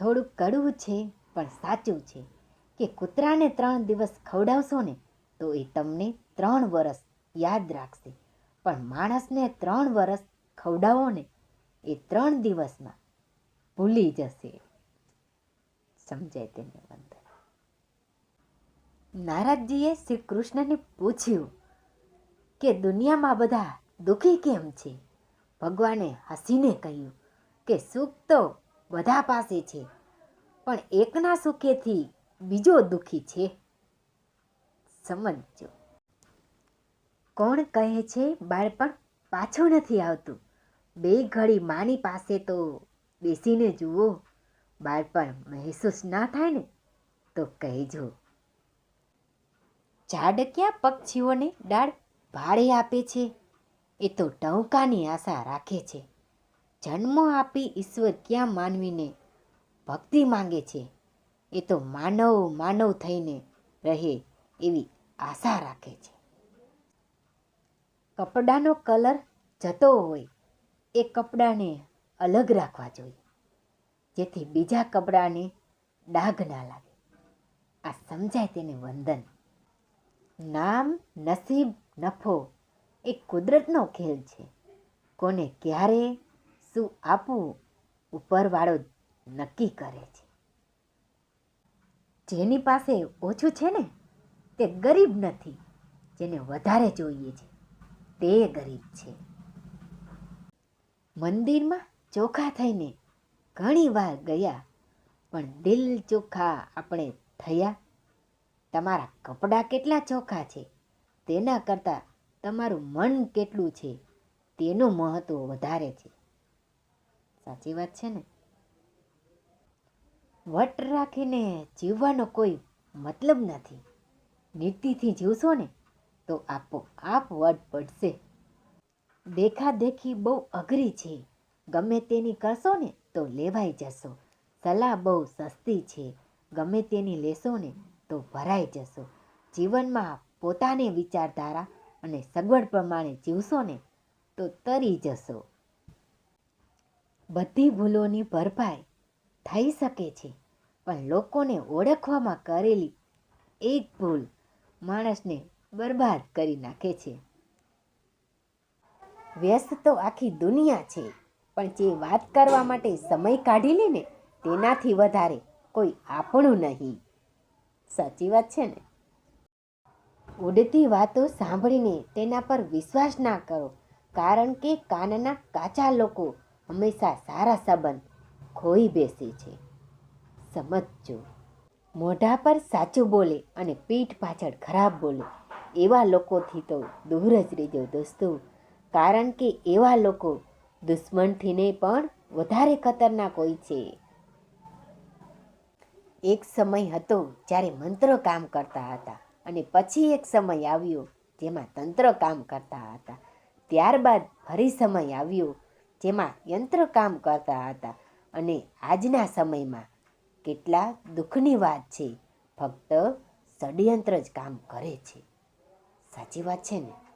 થોડુંક કડવું છે, પણ સાચું છે કે કૂતરાને ત્રણ દિવસ ખવડાવશો ને, તો એ તમને ત્રણ વર્ષ યાદ રાખશે. પણ માણસને ત્રણ વર્ષ ખવડાવો ને, એ ત્રણ દિવસમાં ભૂલી જશે. સમજાય તેને વંદન નારદજીએ શ્રી કૃષ્ણને પૂછ્યું કે દુનિયામાં બધા દુઃખી કેમ છે? ભગવાને હસીને કહ્યું કે, સુખ તો બધા પાસે છે. પણ એકના સુખેથી બીજો દુઃખી છે. સમજજો. કોણ કહે છે, બાળપણ પાછું નથી આવતું? બે ઘડી માની પાસે તો બેસીને જુઓ. બાળપણ મહેસૂસ ના થાય ને, તો કહેજો. ઝાડ ક્યાં પક્ષીઓને ડાળ ભાડે આપે છે. એ તો ટહુકાની આશા રાખે છે. જન્મ આપી ઈશ્વર ક્યાં માનવીને ભક્તિ માંગે છે? એ તો માનવ માનવ થઈને રહે એવી આશા રાખે છે. કપડાનો કલર જતો હોય એ કપડાને અલગ રાખવા જોઈએ. જેથી બીજા કપડાને ડાઘ ના લાગે. આ સમજાય તેને વંદન. નામ નસીબ નફો એ કુદરતનો ખેલ છે. કોને ક્યારે શું આપવું ઉપરવાળો નક્કી કરે છે. જેની પાસે ઓછું છે ને, તે ગરીબ નથી. જેને વધારે જોઈએ છે, તે ગરીબ છે. મંદિરમાં ચોખા થઈને ઘણી વાર ગયા, પણ દિલ ચોખા આપણે થયા. તમારા કપડાં કેટલા ચોખ્ખા છે? તેના કરતાં તમારું મન કેટલું છે? તેનું મહત્વ વધારે છે. સાચી વાત છે ને? વટ રાખીને જીવવાનો કોઈ મતલબ નથી. નીતિથી જીવશો ને, તો આપો આપ વટ પડશે. દેખાદેખી બહુ અઘરી છે. ગમે તેની કરશો ને, તો લેવાઈ જશો. સલાહ બહુ સસ્તી છે. ગમે તેની લેશો ને, તો ભરાઈ જશો. જીવનમાં પોતાની વિચારધારા અને સગવડ પ્રમાણે જીવશો ને, તો તરી જશો. બધી ભૂલોની ભરપાઈ થઈ શકે છે, પણ લોકોને ઓળખવામાં કરેલી એક ભૂલ માણસને બરબાદ કરી નાખે છે. વ્યસ્ત તો આખી દુનિયા છે, પણ જે વાત કરવા માટે સમય કાઢી લે ને, તેનાથી વધારે કોઈ આપણું નહીં. સાચી વાત છે ને? ઉડતી વાતો સાંભળીને તેના પર વિશ્વાસ ના કરો, કારણ કે કાનના કાચા લોકો હંમેશા સારા સંબંધ ખોઈ બેસે છે. સમજજો. મોઢા પર સાચું બોલે અને પીઠ પાછળ ખરાબ બોલે, એવા લોકોથી તો દૂર જ રહેજો દોસ્તો. કારણ કે એવા લોકો દુશ્મનથીને પણ વધારે ખતરનાક હોય છે. એક સમય હતો જ્યારે મંત્રો કામ કરતા હતા અને પછી એક સમય આવ્યો જેમાં તંત્ર કામ કરતા હતા. ત્યારબાદ ફરી સમય આવ્યો જેમાં યંત્ર કામ કરતા હતા અને આજના સમયમાં કેટલા દુઃખની વાત છે. ફક્ત ષડયંત્ર જ કામ કરે છે. સાચી વાત છે ને?